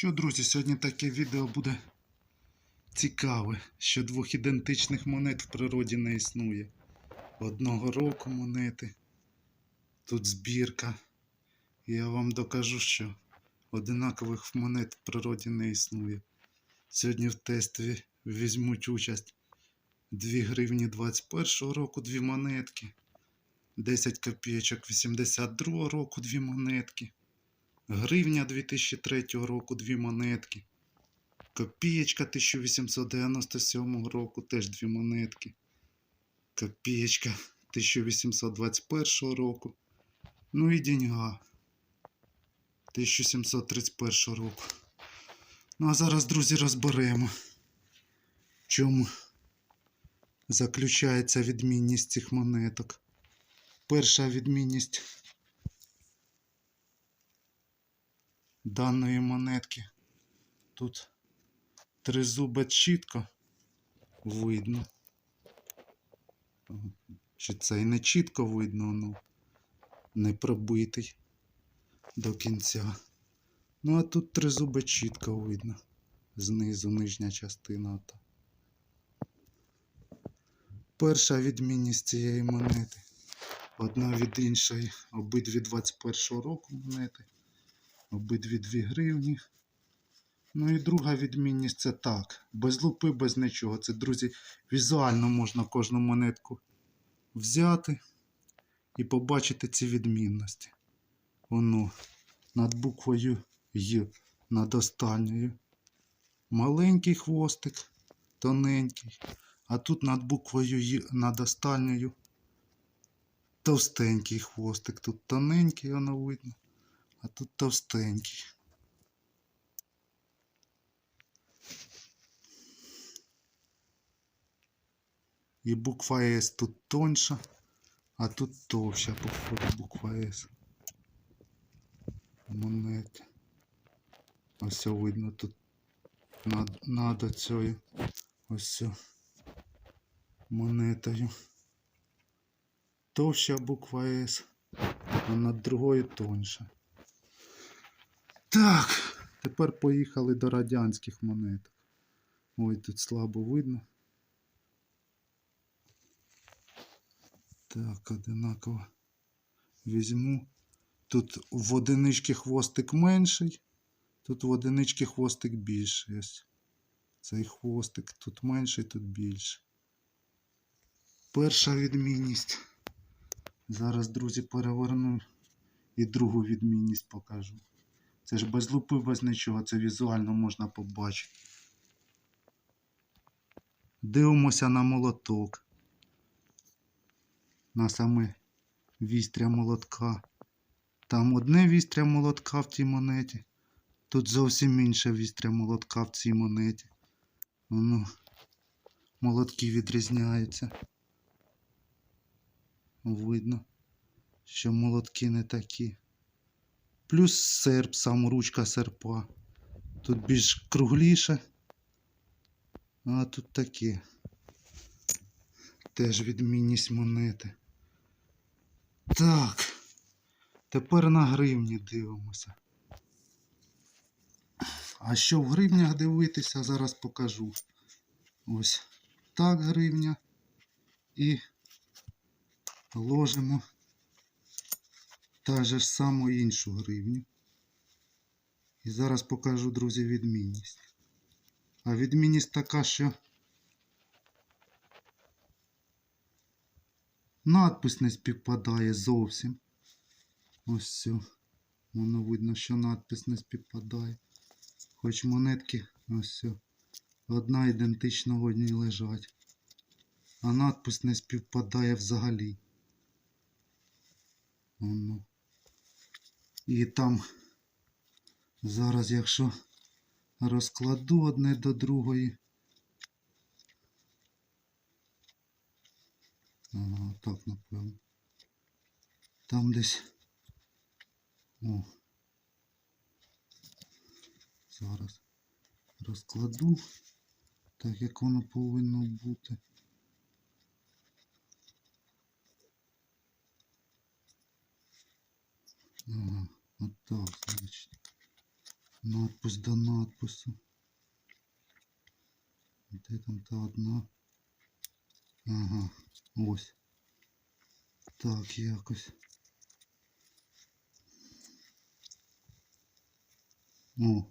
Що, друзі, сьогодні таке відео буде цікаве, що двох ідентичних монет в природі не існує. Одного року монети, тут збірка. Я вам докажу, що одинакових монет в природі не існує. Сьогодні в тестові візьмуть участь 2 гривні 21 року дві монетки, 10 копійочок 82 року дві монетки. Гривня 2003 року дві монетки. Копієчка 1897 року теж дві монетки. Копієчка 1821 року. Ну і деньга 1731 року. Ну а зараз, друзі, розберемо, в чому заключається відмінність цих монеток. Перша відмінність даної монетки. Тут тризуба чітко видно. Чи це і не чітко видно, ну не пробитий до кінця. Ну, а тут тризуба чітко видно. Знизу нижня частина. Ото. Перша відмінність цієї монети. Одна від іншої, обидві 21 року монети обидві 2 гривні. Ну і друга відмінність це так. Без лупи, без нічого. Це, друзі, візуально можна кожну монетку взяти і побачити ці відмінності. Воно над буквою Й, над останньою. Маленький хвостик, тоненький. А тут над буквою Й, над останньою. Товстенький хвостик. Тут тоненький, воно видно а тут товстенький. І буква С тут тоньша, а тут товща, походу, буква С. Монети. Ось видно тут над, над цією ось монетою. Товща буква С, а над другою тоньша. Так, тепер поїхали до радянських монет. Ой, тут слабо видно. Так, одинаково візьму. Тут в одинички хвостик менший, тут в одинички хвостик більший. Ось цей хвостик тут менший, тут більший. Перша відмінність. Зараз, друзі, переверну і другу відмінність покажу. Це ж без лупи, без нічого, це візуально можна побачити. Дивимося на молоток. На саме вістря молотка. Там одне вістря молотка в цій монеті. Тут зовсім інше вістря молотка в цій монеті. Воно молотки відрізняються. Видно, що молотки не такі. Плюс серп, сам ручка серпа. Тут більш кругліше. А тут таке. Теж відмінність монети. Так. Тепер на гривні дивимося. А що в гривнях дивитися, зараз покажу. Ось так гривня. І ложимо та же ж саму іншу гривню. І зараз покажу, друзі, відмінність. А відмінність така, що надпис не співпадає зовсім. Ось все. Воно видно, що надпис не співпадає. Хоч монетки ось все. Одна ідентично одній лежать. А надпис не співпадає взагалі. Воно. І там зараз, якщо розкладу одне до другої. Ага, так, напевно. Там десь. О. Зараз розкладу, так як воно повинно бути. Ага, от так, значить. Надпис до надпису. Де там та одна? Ага, ось. Так, якось. О,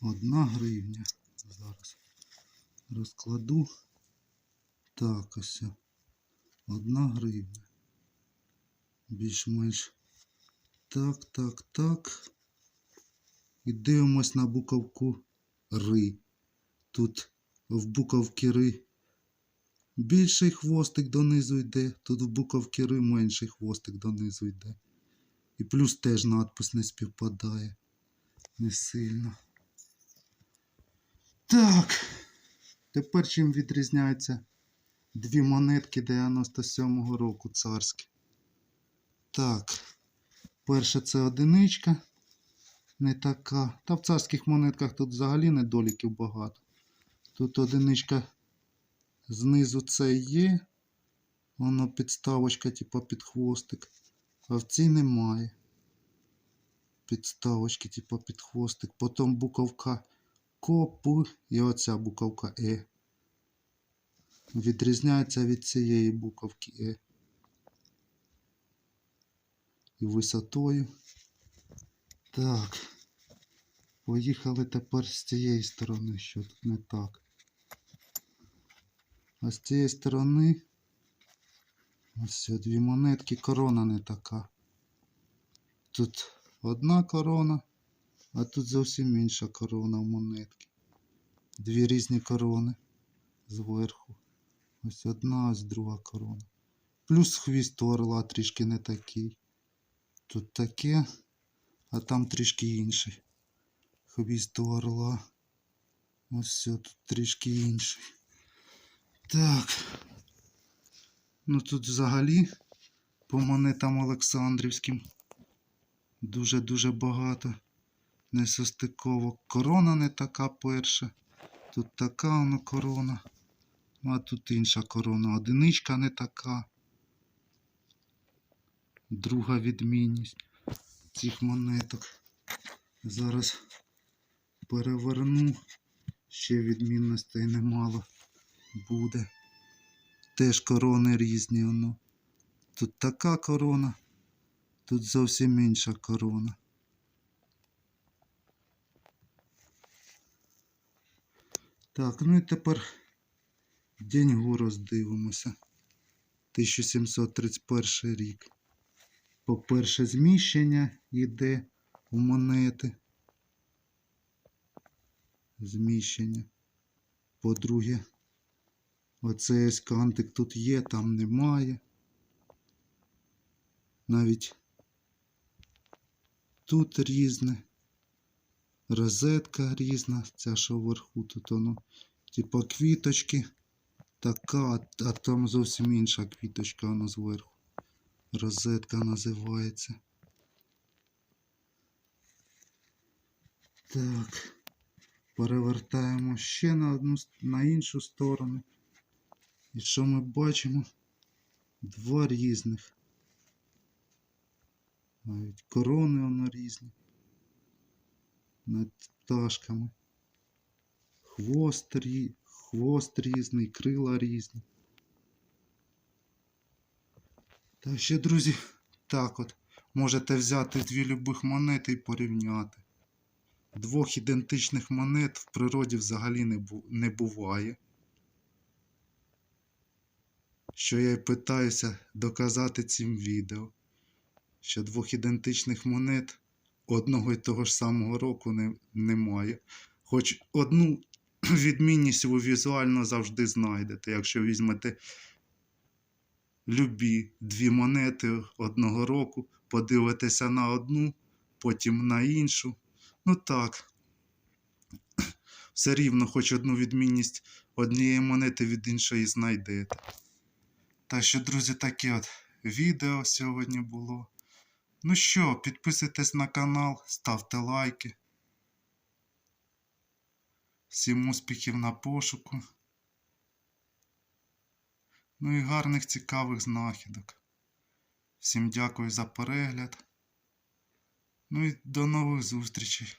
одна гривня. Зараз розкладу. Так, ось. Одна гривня. Більш-менш. Так, так, так. І дивимось на буковку Ри. Тут в буковці Ри більший хвостик донизу йде, тут в буковці Ри менший хвостик донизу йде. І плюс теж надпис не співпадає. Не сильно. Так. Тепер чим відрізняються дві монетки 97-го року царські. Так. Перша це одиничка. Не така. Та в царських монетках тут взагалі недоліків багато. Тут одиничка знизу це є. Воно підставочка, типу під хвостик. А в цій немає. Підставочки, типу під хвостик. Потім буковка КОП і оця буковка Е. Відрізняється від цієї буковки Е. І висотою. Так. Поїхали тепер з цієї сторони, що тут не так. А з цієї сторони ось дві монетки, корона не така. Тут одна корона, а тут зовсім інша корона в монетки. Дві різні корони зверху. Ось одна, ось друга корона. Плюс хвіст у орла трішки не такий. Тут таке, а там трішки інший. Хвіст у орла. Ось все тут трішки інший. Так. Ну тут взагалі по монетам Олександрівським дуже-дуже багато несостиковок. Корона не така перша. Тут така вона корона. А тут інша корона. Одиничка не така. Друга відмінність цих монеток. Зараз переверну. Ще відмінностей немало буде. Теж корони різні воно. Тут така корона, тут зовсім інша корона. Так, ну і тепер деньгу роздивимося. 1731 рік. По-перше, зміщення йде в монети. Зміщення. По-друге, оцей ось кантик тут є, там немає. Навіть тут різне. Розетка різна, ця що вверху тут воно. Типа квіточки. Така, а там зовсім інша квіточка воно зверху. Розетка називається. Так. Перевертаємо ще на одну на іншу сторону. І що ми бачимо? Два різних. Навіть корони воно різні. Над пташками. Хвост. Хвост різний, крила різні. Так ще, друзі, так от. Можете взяти дві любих монети і порівняти. Двох ідентичних монет в природі взагалі не, бу... не буває. Що я й питаюся доказати цим відео, що двох ідентичних монет одного і того ж самого року не, немає. Хоч одну відмінність ви візуально завжди знайдете, якщо візьмете любі дві монети одного року, подивитеся на одну, потім на іншу. Ну так. Все рівно, хоч одну відмінність однієї монети від іншої знайдете. Так що, друзі, таке от відео сьогодні було. Ну що, підписуйтесь на канал, ставте лайки. Всім успіхів на пошуку. Ну і гарних цікавих знахідок. Всім дякую за перегляд. Ну і до нових зустрічей.